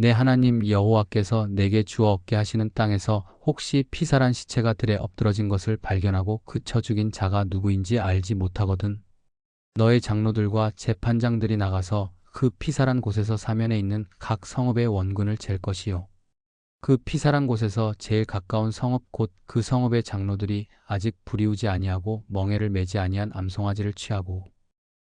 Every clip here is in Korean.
내 하나님 여호와께서 내게 주어 얻게 하시는 땅에서 혹시 피살한 시체가 들에 엎드러진 것을 발견하고 그쳐 죽인 자가 누구인지 알지 못하거든. 너의 장로들과 재판장들이 나가서 그 피살한 곳에서 사면에 있는 각 성읍의 원군을 잴 것이요. 그 피살한 곳에서 제일 가까운 성읍 곧 그 성읍의 장로들이 아직 불이우지 아니하고 멍에를 매지 아니한 암송아지를 취하고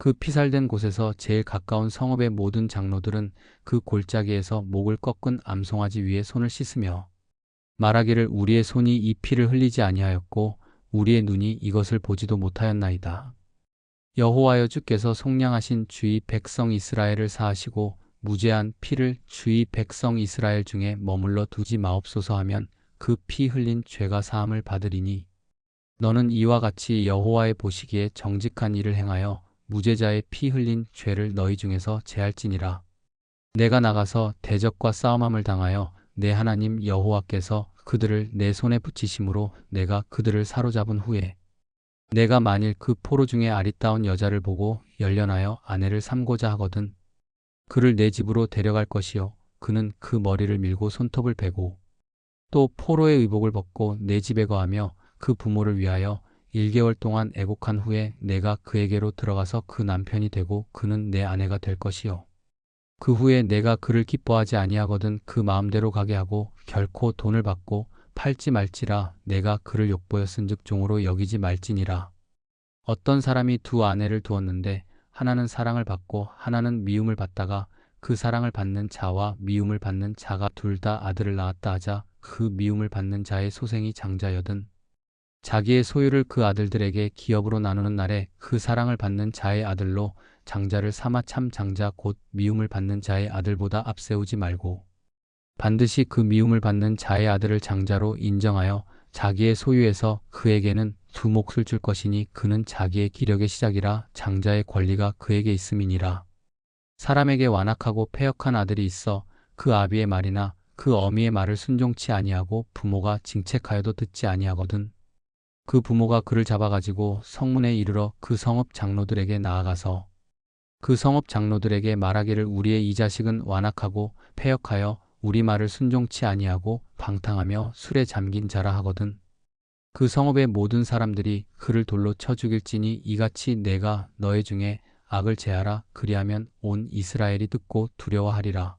그 피살된 곳에서 제일 가까운 성읍의 모든 장로들은 그 골짜기에서 목을 꺾은 암송아지 위에 손을 씻으며 말하기를 우리의 손이 이 피를 흘리지 아니하였고 우리의 눈이 이것을 보지도 못하였나이다. 여호와여 주께서 속량하신 주의 백성 이스라엘을 사하시고 무죄한 피를 주의 백성 이스라엘 중에 머물러 두지 마옵소서 하면 그 피 흘린 죄가 사함을 받으리니 너는 이와 같이 여호와의 보시기에 정직한 일을 행하여 무죄자의 피 흘린 죄를 너희 중에서 제할지니라. 내가 나가서 대적과 싸움함을 당하여 내 하나님 여호와께서 그들을 내 손에 붙이심으로 내가 그들을 사로잡은 후에 내가 만일 그 포로 중에 아리따운 여자를 보고 열련하여 아내를 삼고자 하거든 그를 내 집으로 데려갈 것이요 그는 그 머리를 밀고 손톱을 베고 또 포로의 의복을 벗고 내 집에 거하며 그 부모를 위하여 1개월 동안 애곡한 후에 내가 그에게로 들어가서 그 남편이 되고 그는 내 아내가 될 것이요. 그 후에 내가 그를 기뻐하지 아니하거든 그 마음대로 가게 하고 결코 돈을 받고 팔지 말지라 내가 그를 욕보였은즉 종으로 여기지 말지니라. 어떤 사람이 두 아내를 두었는데 하나는 사랑을 받고 하나는 미움을 받다가 그 사랑을 받는 자와 미움을 받는 자가 둘 다 아들을 낳았다 하자 그 미움을 받는 자의 소생이 장자여든 자기의 소유를 그 아들들에게 기업으로 나누는 날에 그 사랑을 받는 자의 아들로 장자를 삼아 참 장자 곧 미움을 받는 자의 아들보다 앞세우지 말고 반드시 그 미움을 받는 자의 아들을 장자로 인정하여 자기의 소유에서 그에게는 두 몫을 줄 것이니 그는 자기의 기력의 시작이라 장자의 권리가 그에게 있음이니라. 사람에게 완악하고 패역한 아들이 있어 그 아비의 말이나 그 어미의 말을 순종치 아니하고 부모가 징책하여도 듣지 아니하거든. 그 부모가 그를 잡아가지고 성문에 이르러 그 성읍 장로들에게 나아가서 그 성읍 장로들에게 말하기를 우리의 이 자식은 완악하고 패역하여 우리 말을 순종치 아니하고 방탕하며 술에 잠긴 자라 하거든. 그 성읍의 모든 사람들이 그를 돌로 쳐 죽일지니 이같이 내가 너희 중에 악을 제하라 그리하면 온 이스라엘이 듣고 두려워하리라.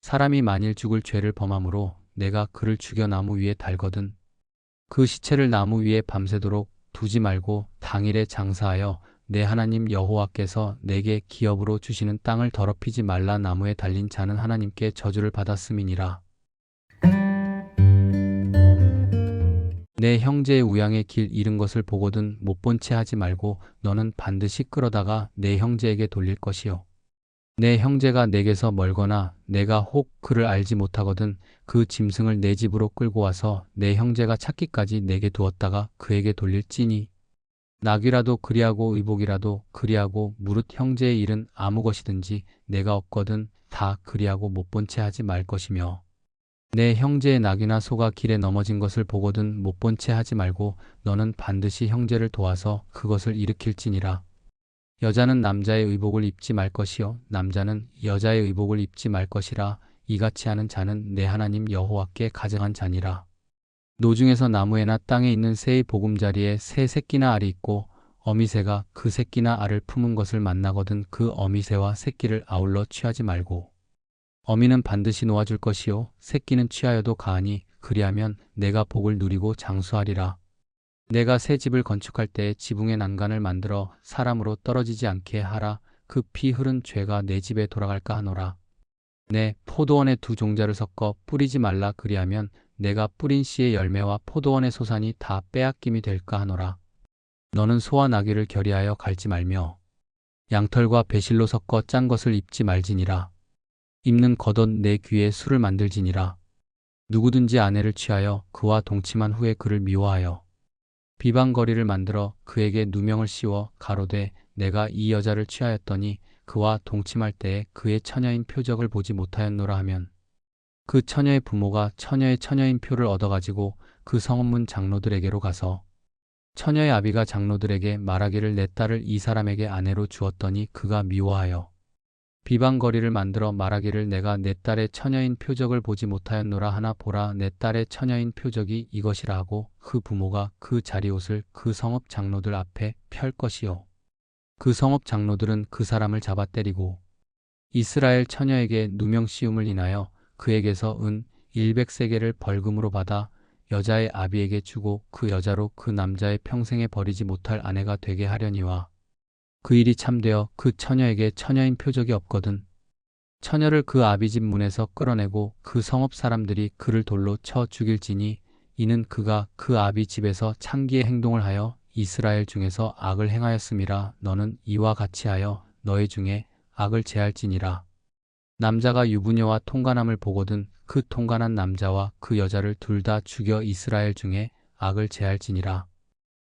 사람이 만일 죽을 죄를 범함으로 내가 그를 죽여 나무 위에 달거든. 그 시체를 나무 위에 밤새도록 두지 말고 당일에 장사하여 내 하나님 여호와께서 내게 기업으로 주시는 땅을 더럽히지 말라 나무에 달린 자는 하나님께 저주를 받았음이니라. 내 형제의 우양의 길 잃은 것을 보거든 못 본 채 하지 말고 너는 반드시 끌어다가 내 형제에게 돌릴 것이요. 내 형제가 내게서 멀거나 내가 혹 그를 알지 못하거든 그 짐승을 내 집으로 끌고 와서 내 형제가 찾기까지 내게 두었다가 그에게 돌릴지니. 낙이라도 그리하고 의복이라도 그리하고 무릇 형제의 일은 아무 것이든지 내가 없거든 다 그리하고 못 본 채 하지 말 것이며. 내 형제의 낙이나 소가 길에 넘어진 것을 보거든 못 본 채 하지 말고 너는 반드시 형제를 도와서 그것을 일으킬지니라 여자는 남자의 의복을 입지 말 것이요 남자는 여자의 의복을 입지 말 것이라. 이같이 하는 자는 내 하나님 여호와께 가증한 자니라. 노중에서 나무에나 땅에 있는 새의 보금자리에 새 새끼나 알이 있고 어미새가 그 새끼나 알을 품은 것을 만나거든 그 어미새와 새끼를 아울러 취하지 말고. 어미는 반드시 놓아줄 것이요 새끼는 취하여도 가하니 그리하면 내가 복을 누리고 장수하리라 내가 새 집을 건축할 때 지붕의 난간을 만들어 사람으로 떨어지지 않게 하라 그 피 흐른 죄가 내 집에 돌아갈까 하노라 내 포도원에 두 종자를 섞어 뿌리지 말라 그리하면 내가 뿌린 씨의 열매와 포도원의 소산이 다 빼앗김이 될까 하노라. 너는 소와 나귀를 결의하여 갈지 말며 양털과 배실로 섞어 짠 것을 입지 말지니라. 입는 겉옷 내 귀에 술을 만들지니라. 누구든지 아내를 취하여 그와 동침한 후에 그를 미워하여 비방거리를 만들어 그에게 누명을 씌워 가로되 내가 이 여자를 취하였더니 그와 동침할 때에 그의 처녀인 표적을 보지 못하였노라 하면 그 처녀의 부모가 처녀의 처녀인 표를 얻어가지고 그 성읍문 장로들에게로 가서 처녀의 아비가 장로들에게 말하기를 내 딸을 이 사람에게 아내로 주었더니 그가 미워하여 비방거리를 만들어 말하기를 내가 내 딸의 처녀인 표적을 보지 못하였노라 하나 보라 내 딸의 처녀인 표적이 이것이라 하고 그 부모가 그 자리옷을 그 성읍 장로들 앞에 펼 것이요. 그 성읍 장로들은 그 사람을 잡아 때리고 이스라엘 처녀에게 누명 씌움을 인하여 그에게서 은 100세계를 벌금으로 받아 여자의 아비에게 주고 그 여자로 그 남자의 평생에 버리지 못할 아내가 되게 하려니와 그 일이 참되어 그 처녀에게 처녀인 표적이 없거든 처녀를 그 아비 집 문에서 끌어내고 그 성읍 사람들이 그를 돌로 쳐 죽일지니 이는 그가 그 아비 집에서 창기의 행동을 하여 이스라엘 중에서 악을 행하였음이라 너는 이와 같이 하여 너희 중에 악을 제할지니라 남자가 유부녀와 통관함을 보거든 그 통관한 남자와 그 여자를 둘 다 죽여 이스라엘 중에 악을 제할지니라.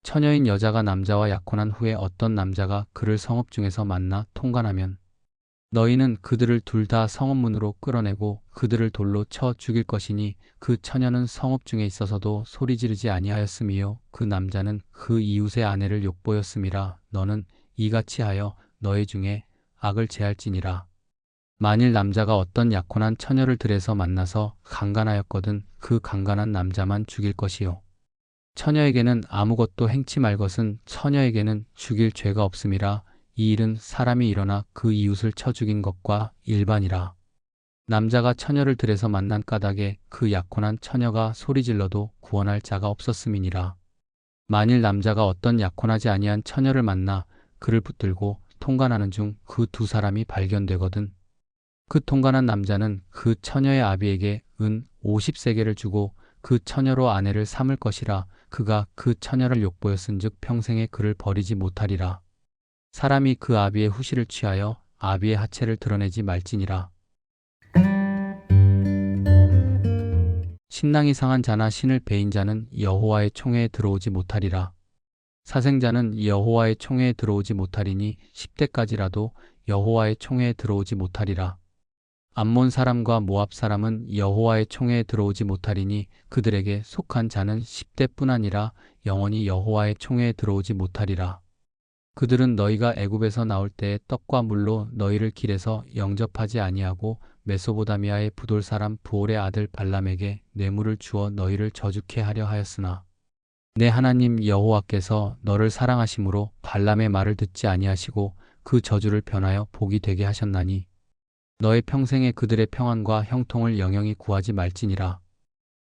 처녀인 여자가 남자와 약혼한 후에 어떤 남자가 그를 성읍 중에서 만나 통관하면 너희는 그들을 둘 다 성읍 문으로 끌어내고 그들을 돌로 쳐 죽일 것이니 그 처녀는 성읍 중에 있어서도 소리 지르지 아니하였음이요 그 남자는 그 이웃의 아내를 욕보였음이라 너는 이같이 하여 너희 중에 악을 제할지니라. 만일 남자가 어떤 약혼한 처녀를 들에서 만나서 강간하였거든 그 강간한 남자만 죽일 것이요. 처녀에게는 아무것도 행치 말 것은 처녀에게는 죽일 죄가 없음이라 이 일은 사람이 일어나 그 이웃을 쳐 죽인 것과 일반이라. 남자가 처녀를 들에서 만난 까닭에 그 약혼한 처녀가 소리질러도 구원할 자가 없었음이니라. 만일 남자가 어떤 약혼하지 아니한 처녀를 만나 그를 붙들고 통관하는 중 그 두 사람이 발견되거든 그 통관한 남자는 그 처녀의 아비에게 은 50세계를 주고 그 처녀로 아내를 삼을 것이라 그가 그 처녀를 욕보였은즉 평생에 그를 버리지 못하리라. 사람이 그 아비의 후시를 취하여 아비의 하체를 드러내지 말지니라. 신랑이 상한 자나 신을 베인 자는 여호와의 총회에 들어오지 못하리라. 사생자는 여호와의 총회에 들어오지 못하리니 10대까지라도 여호와의 총회에 들어오지 못하리라. 암몬 사람과 모압 사람은 여호와의 총회에 들어오지 못하리니 그들에게 속한 자는 10대뿐 아니라 영원히 여호와의 총회에 들어오지 못하리라. 그들은 너희가 애굽에서 나올 때에 떡과 물로 너희를 길에서 영접하지 아니하고 메소보다미아의 부돌 사람 부올의 아들 발람에게 뇌물을 주어 너희를 저주케 하려 하였으나 내 하나님 여호와께서 너를 사랑하심으로 발람의 말을 듣지 아니하시고 그 저주를 변하여 복이 되게 하셨나니 너의 평생에 그들의 평안과 형통을 영영히 구하지 말지니라.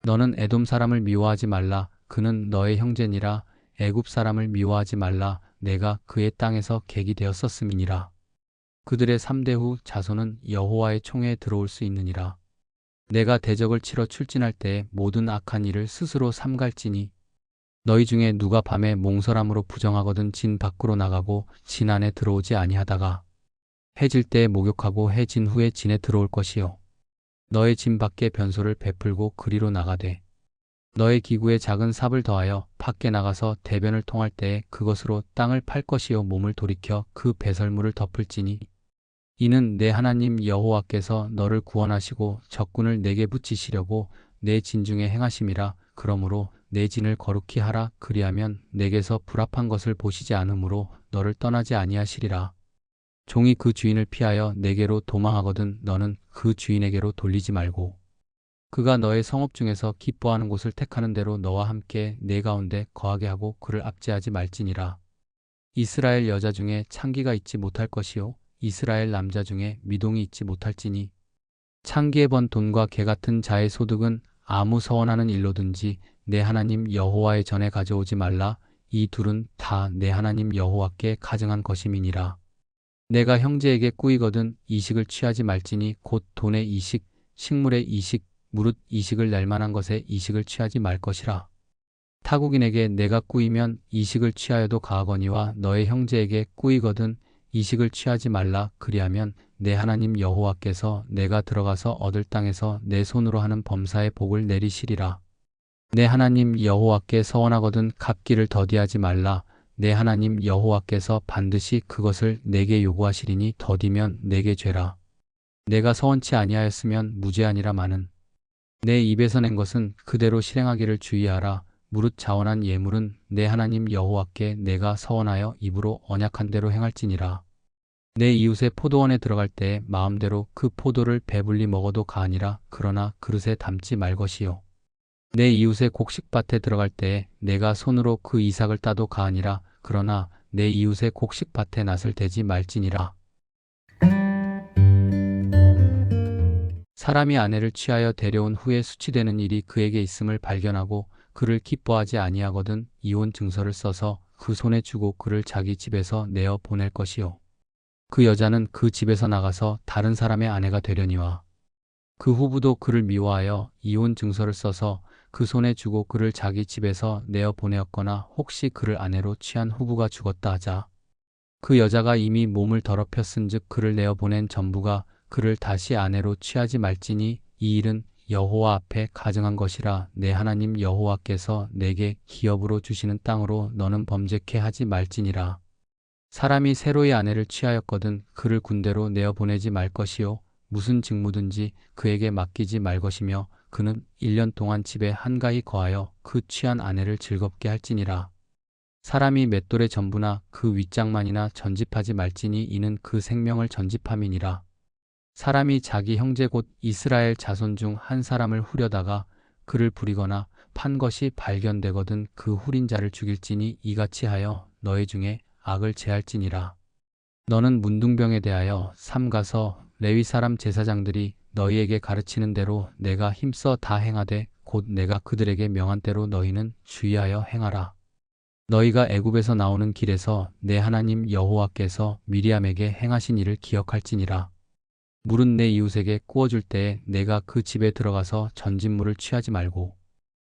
너는 에돔 사람을 미워하지 말라. 그는 너의 형제니라. 애굽 사람을 미워하지 말라. 내가 그의 땅에서 객이 되었었음이니라. 그들의 3대 후 자손은 여호와의 총회에 들어올 수 있느니라. 내가 대적을 치러 출진할 때에 모든 악한 일을 스스로 삼갈지니 너희 중에 누가 밤에 몽설함으로 부정하거든 진 밖으로 나가고 진 안에 들어오지 아니하다가 해질 때에 목욕하고 해진 후에 진에 들어올 것이요. 너의 진 밖에 변소를 베풀고 그리로 나가되 너의 기구에 작은 삽을 더하여 밖에 나가서 대변을 통할 때에 그것으로 땅을 팔 것이요 몸을 돌이켜 그 배설물을 덮을지니 이는 내 하나님 여호와께서 너를 구원하시고 적군을 내게 붙이시려고 내 진중에 행하심이라 그러므로 내 진을 거룩히 하라 그리하면 내게서 불합한 것을 보시지 않으므로 너를 떠나지 아니하시리라 종이 그 주인을 피하여 내게로 도망하거든 너는 그 주인에게로 돌리지 말고 그가 너의 성읍 중에서 기뻐하는 곳을 택하는 대로 너와 함께 내 가운데 거하게 하고 그를 압제하지 말지니라. 이스라엘 여자 중에 창기가 있지 못할 것이요 이스라엘 남자 중에 미동이 있지 못할지니 창기에 번 돈과 개 같은 자의 소득은 아무 서원하는 일로든지 내 하나님 여호와의 전에 가져오지 말라 이 둘은 다 내 하나님 여호와께 가증한 것임이니라. 내가 형제에게 꾸이거든 이식을 취하지 말지니 곧 돈의 이식, 식물의 이식, 무릇 이식을 낼 만한 것에 이식을 취하지 말 것이라. 타국인에게 내가 꾸이면 이식을 취하여도 가하거니와 너의 형제에게 꾸이거든 이식을 취하지 말라 그리하면 내 하나님 여호와께서 내가 들어가서 얻을 땅에서 내 손으로 하는 범사의 복을 내리시리라. 내 하나님 여호와께 서원하거든 갚기를 더디하지 말라. 내 하나님 여호와께서 반드시 그것을 내게 요구하시리니 더디면 내게 죄라. 내가 서원치 아니하였으면 무죄하니라 마는 내 입에서 낸 것은 그대로 실행하기를 주의하라. 무릇 자원한 예물은 내 하나님 여호와께 내가 서원하여 입으로 언약한 대로 행할지니라. 내 이웃의 포도원에 들어갈 때 마음대로 그 포도를 배불리 먹어도 가하니라. 그러나 그릇에 담지 말 것이요. 내 이웃의 곡식밭에 들어갈 때 내가 손으로 그 이삭을 따도 가하니라. 그러나 내 이웃의 곡식밭에 낫을 대지 말지니라. 사람이 아내를 취하여 데려온 후에 수치되는 일이 그에게 있음을 발견하고 그를 기뻐하지 아니하거든 이혼 증서를 써서 그 손에 주고 그를 자기 집에서 내어 보낼 것이요. 그 여자는 그 집에서 나가서 다른 사람의 아내가 되려니와 그 후부도 그를 미워하여 이혼 증서를 써서 그 손에 주고 그를 자기 집에서 내어 보내었거나 혹시 그를 아내로 취한 후부가 죽었다 하자 그 여자가 이미 몸을 더럽혔은즉 그를 내어 보낸 전부가 그를 다시 아내로 취하지 말지니 이 일은 여호와 앞에 가증한 것이라 내 하나님 여호와께서 내게 기업으로 주시는 땅으로 너는 범죄케 하지 말지니라. 사람이 새로이 아내를 취하였거든 그를 군대로 내어 보내지 말 것이요 무슨 직무든지 그에게 맡기지 말 것이며 그는 1년 동안 집에 한가히 거하여 그 취한 아내를 즐겁게 할지니라 사람이 맷돌의 전부나 그 윗장만이나 전집하지 말지니 이는 그 생명을 전집함이니라 사람이 자기 형제 곧 이스라엘 자손 중 한 사람을 후려다가 그를 부리거나 판 것이 발견되거든 그 후린 자를 죽일지니 이같이 하여 너희 중에 악을 제할지니라. 너는 문둥병에 대하여 삼가서 레위 사람 제사장들이 너희에게 가르치는 대로 내가 힘써 다 행하되 곧 내가 그들에게 명한 대로 너희는 주의하여 행하라. 너희가 애굽에서 나오는 길에서 내 하나님 여호와께서 미리암에게 행하신 일을 기억할지니라. 물은 내 이웃에게 구워줄 때에 내가 그 집에 들어가서 전진물을 취하지 말고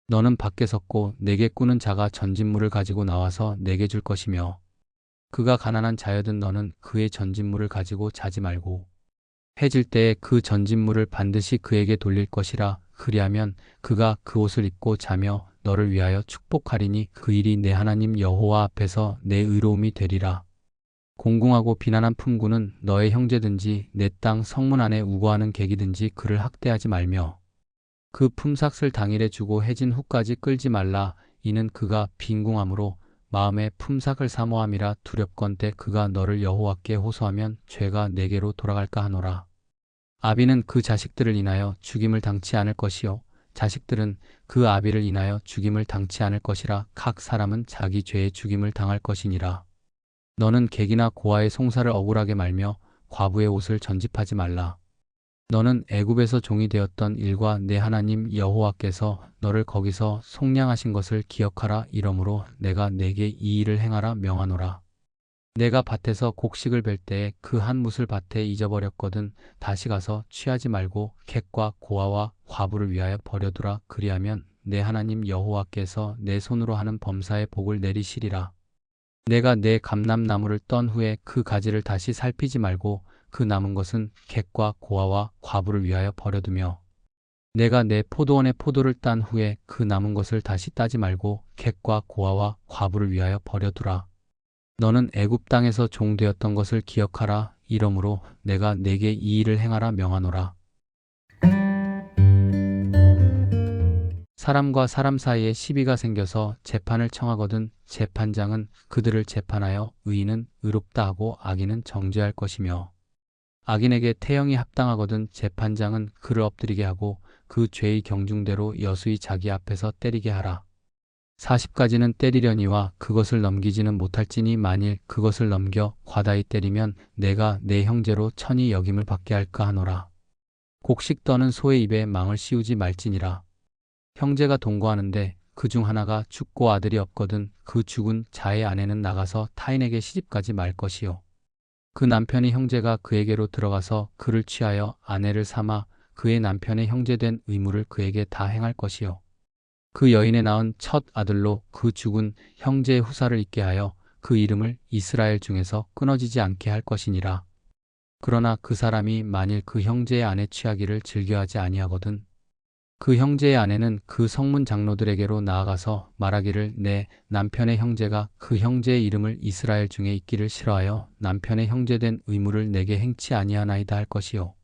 너는 밖에 섰고 내게 꾸는 자가 전진물을 가지고 나와서 내게 줄 것이며 그가 가난한 자여든 너는 그의 전진물을 가지고 자지 말고 해질 때에 그 전진물을 반드시 그에게 돌릴 것이라 그리하면 그가 그 옷을 입고 자며 너를 위하여 축복하리니 그 일이 내 하나님 여호와 앞에서 내 의로움이 되리라. 공공하고 비난한 품구는 너의 형제든지 내 땅 성문 안에 우거하는 객이든지 그를 학대하지 말며 그 품삯을 당일에 주고 해진 후까지 끌지 말라 이는 그가 빈궁함으로 마음에 품삯을 사모함이라 두렵건대 그가 너를 여호와께 호소하면 죄가 내게로 돌아갈까 하노라. 아비는 그 자식들을 인하여 죽임을 당치 않을 것이요. 자식들은 그 아비를 인하여 죽임을 당치 않을 것이라 각 사람은 자기 죄의 죽임을 당할 것이니라. 너는 객이나 고아의 송사를 억울하게 말며 과부의 옷을 전집하지 말라. 너는 애굽에서 종이 되었던 일과 내 하나님 여호와께서 너를 거기서 속량하신 것을 기억하라 이러므로 내가 내게 이 일을 행하라 명하노라. 내가 밭에서 곡식을 벨 때에 그한 뭇을 밭에 잊어버렸거든 다시 가서 취하지 말고 객과 고아와 과부를 위하여 버려두라 그리하면 내 하나님 여호와께서 내 손으로 하는 범사의 복을 내리시리라. 내가 내 감람나무를 떤 후에 그 가지를 다시 살피지 말고 그 남은 것은 객과 고아와 과부를 위하여 버려두며 내가 내 포도원의 포도를 딴 후에 그 남은 것을 다시 따지 말고 객과 고아와 과부를 위하여 버려두라. 너는 애굽 땅에서 종되었던 것을 기억하라. 이러므로 내가 내게 이 일을 행하라 명하노라. 사람과 사람 사이에 시비가 생겨서 재판을 청하거든 재판장은 그들을 재판하여 의인은 의롭다 하고 악인은 정죄할 것이며 악인에게 태형이 합당하거든 재판장은 그를 엎드리게 하고 그 죄의 경중대로 여수히 자기 앞에서 때리게 하라. 40가지는 때리려니와 그것을 넘기지는 못할지니 만일 그것을 넘겨 과다히 때리면 내가 내 형제로 천이 여김을 받게 할까 하노라. 곡식 떠는 소의 입에 망을 씌우지 말지니라. 형제가 동거하는데 그 중 하나가 죽고 아들이 없거든 그 죽은 자의 아내는 나가서 타인에게 시집가지 말 것이요. 그 남편이 형제가 그에게로 들어가서 그를 취하여 아내를 삼아 그의 남편의 형제된 의무를 그에게 다 행할 것이요. 그 여인의 낳은 첫 아들로 그 죽은 형제의 후사를 있게 하여 그 이름을 이스라엘 중에서 끊어지지 않게 할 것이니라. 그러나 그 사람이 만일 그 형제의 아내 취하기를 즐겨하지 아니하거든 그 형제의 아내는 그 성문 장로들에게로 나아가서 말하기를 내 남편의 형제가 그 형제의 이름을 이스라엘 중에 있기를 싫어하여 남편의 형제된 의무를 내게 행치 아니하나이다 할 것이요.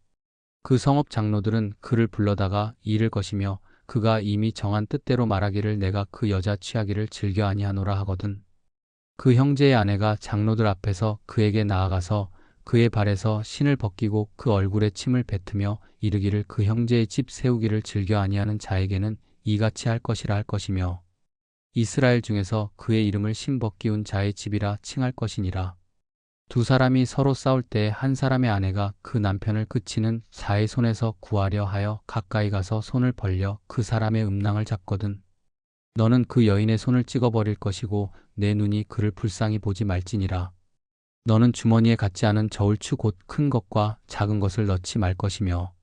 그 성읍 장로들은 그를 불러다가 이를 것이며 그가 이미 정한 뜻대로 말하기를 내가 그 여자 취하기를 즐겨 아니하노라 하거든. 그 형제의 아내가 장로들 앞에서 그에게 나아가서 그의 발에서 신을 벗기고 그 얼굴에 침을 뱉으며 이르기를 그 형제의 집 세우기를 즐겨 아니하는 자에게는 이같이 할 것이라 할 것이며 이스라엘 중에서 그의 이름을 신 벗기운 자의 집이라 칭할 것이니라. 두 사람이 서로 싸울 때 한 사람의 아내가 그 남편을 그치는 자의 손에서 구하려 하여 가까이 가서 손을 벌려 그 사람의 음낭을 잡거든. 너는 그 여인의 손을 찍어버릴 것이고 내 눈이 그를 불쌍히 보지 말지니라. 너는 주머니에 갖지 않은 저울추 곧 큰 것과 작은 것을 넣지 말 것이며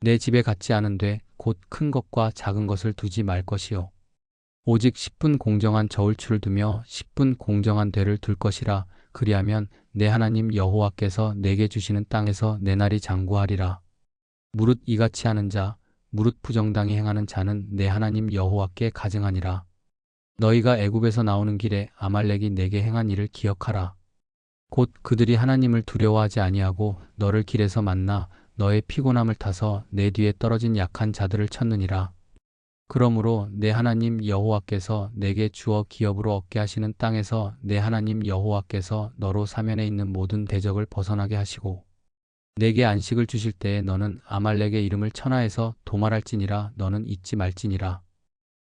내 집에 갖지 않은되 곧큰 것과 작은 것을 두지 말 것이요. 오직 10분 공정한 저울추를 두며 10분 공정한 되를 둘 것이라 그리하면 내 하나님 여호와께서 내게 주시는 땅에서 내 날이 장구하리라. 무릇 이같이 하는 자, 무릇 부정당히 행하는 자는 내 하나님 여호와께 가증하니라. 너희가 애굽에서 나오는 길에 아말렉이 내게 행한 일을 기억하라. 곧 그들이 하나님을 두려워하지 아니하고 너를 길에서 만나 너의 피곤함을 타서 내 뒤에 떨어진 약한 자들을 쳤느니라. 그러므로 내 하나님 여호와께서 내게 주어 기업으로 얻게 하시는 땅에서 내 하나님 여호와께서 너로 사면에 있는 모든 대적을 벗어나게 하시고 내게 안식을 주실 때에 너는 아말렉의 이름을 천하에서 도말할지니라 너는 잊지 말지니라.